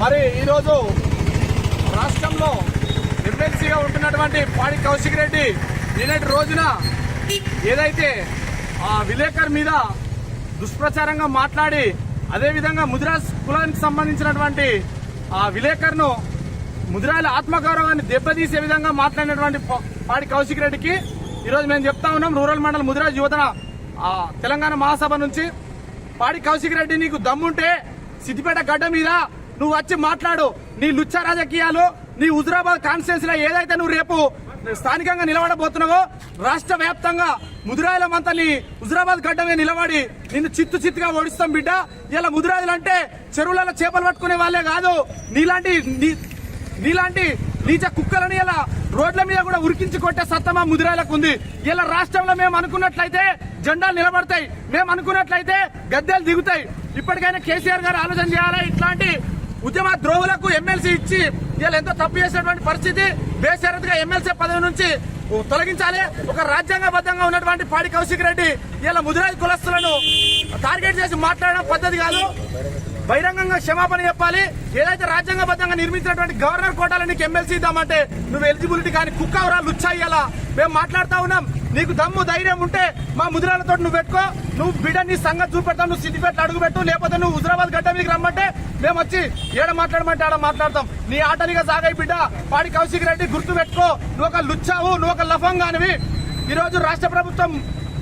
మరి ఈరోజు రాష్ట్రంలో ఎమ్మెల్సీగా ఉంటున్నటువంటి పాడి కౌశిక్ రెడ్డి నిన్నటి రోజున ఏదైతే ఆ విలేకర్ మీద దుష్ప్రచారంగా మాట్లాడి అదేవిధంగా ముదిరాజ్ కులానికి సంబంధించినటువంటి ఆ విలేకర్ను ముదిరాల ఆత్మగౌరవాన్ని దెబ్బతీసే విధంగా మాట్లాడినటువంటి పాడి కౌశిక్ రెడ్డికి ఈరోజు మేము చెప్తా ఉన్నాం రూరల్ మండలం ముదిరాజ్ యువతన ఆ, తెలంగాణ మహాసభ నుంచి. పాడి కౌశిక్ రెడ్డి నీకు దమ్ముంటే సిద్దిపేట గడ్డ మీద నువ్వు వచ్చి మాట్లాడు. నీ లుచ్చ రాజకీయాలు నీ హుజురాబాద్ కాన్స్టిట్యూన్సీ ఏదైతే నువ్వు రేపు స్థానికంగా నిలబడబోతున్నావో రాష్ట్ర వ్యాప్తంగా ముదిరాయల మంతని హుజురాబాద్ గడ్డ మీద నిలబడి నిన్ను చిత్తు చిత్తుగా ఓడిస్తాం బిడ్డ. ఇలా ముదిరాజులు అంటే చెరువులలో చేపలు పట్టుకునే వాళ్ళే కాదు. నీలాంటి నీలాంటి నీచ కుక్కలని ఇలా రోడ్ల మీద కూడా ఉరికించి కొట్టే సత్తమా ముదిరాయలకు ఉంది. ఇలా రాష్ట్రంలో మేము అనుకున్నట్లయితే జెండాలు నిలబడతాయి. మేము అనుకున్నట్లయితే గద్దెలు దిగుతాయి. ఇప్పటికైనా కేసీఆర్ గారు ఆలోచన చేయాలి. ఇట్లాంటి ఉద్యమ ద్రోహులకు ఎమ్మెల్సీ ఇచ్చి వీళ్ళు ఎంతో తప్పు చేసినటువంటి పరిస్థితి బేషరతుగా ఎమ్మెల్సీ పదవి నుంచి తొలగించాలి. ఒక రాజ్యాంగబద్ధంగా ఉన్నటువంటి పాడి కౌశిక్ రెడ్డి ఇలా ముదిరాజ్ కులస్తులను టార్గెట్ చేసి మాట్లాడడం పద్ధతి కాదు. బహిరంగంగా క్షమాపణ చెప్పాలి. ఏదైతే రాజ్యాంగబద్ధంగా నిర్మించినటువంటి గవర్నర్ కోటాలో నీకు ఎమ్మెల్సీ ఇద్దామంటే నువ్వు ఎలిజిబిలిటీ కానీ కుక్క కుక్కవరా లుచ్చాయ్యాలా మేము మాట్లాడుతూ ఉన్నాం. నీకు దమ్ము ధైర్యం ఉంటే మా ముదిరాలతో నువ్వు పెట్టుకో. నువ్వు బిడ్డ నీ సంగతి చూపెడతావు నువ్వు సిద్దిపేట అడుగు పెట్టు లేకపోతే నువ్వు హుజరాబాద్ గడ్డ మీకు రమ్మంటే మేము వచ్చి ఏడ మాట్లాడమంటే ఆడ మాట్లాడతాం. నీ ఆటనిగా సాగాయి బిడ్డ. పాడి కౌశిక్ రెడ్డి గుర్తు పెట్టుకో. నువ్వు ఒక లుచ్చావు నువ్వు ఒక లఫంగానివి. ఈరోజు రాష్ట్ర ప్రభుత్వం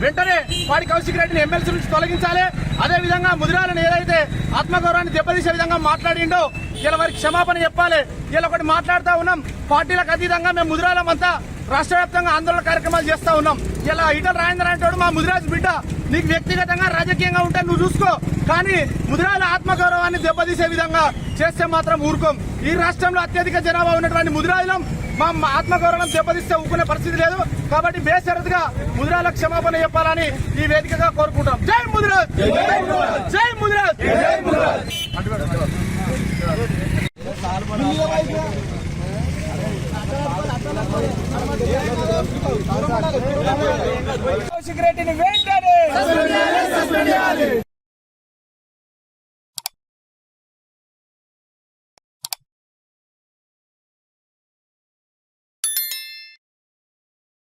వెంటనే వాడి కౌశిక్ రెడ్డిని ఎమ్మెల్సీ నుంచి తొలగించాలి. అదే విధంగా ముదిరాలను ఏదైతే ఆత్మగౌరవాన్ని దెబ్బతీసే విధంగా మాట్లాడిండో ఇలా వారికి క్షమాపణ చెప్పాలి. ఇలా ఒకటి మాట్లాడుతా ఉన్నాం. పార్టీలకు అతీతంగా మేము ముదిరాలమంతా రాష్ట్ర వ్యాప్తంగా ఆందోళన కార్యక్రమాలు చేస్తా ఉన్నాం. ఇలా ఈటల రాజేంద్ర అంటాడు మా ముదిరాజ్ బిడ్డ. నీకు వ్యక్తిగతంగా రాజకీయంగా ఉంటే నువ్వు చూసుకో. కానీ ముదిరాల ఆత్మగౌరవాన్ని దెబ్బతీసే విధంగా చేస్తే మాత్రం ఊరుకోం. ఈ రాష్ట్రంలో అత్యధిక జనాభా ఉన్నటువంటి ముదిరాజులం మా ఆత్మగౌరవం దెబ్బతీస్తే ఊరుకునే పరిస్థితి లేదు. కాబట్టి బేషరతుగా ముదిరాల క్షమాపణ చెప్పాలని ఈ వేదికగా కోరుకుంటాం జై ముదిరాజ్! జై ముదిరాజ్! సిగరెట్ని వెంటనే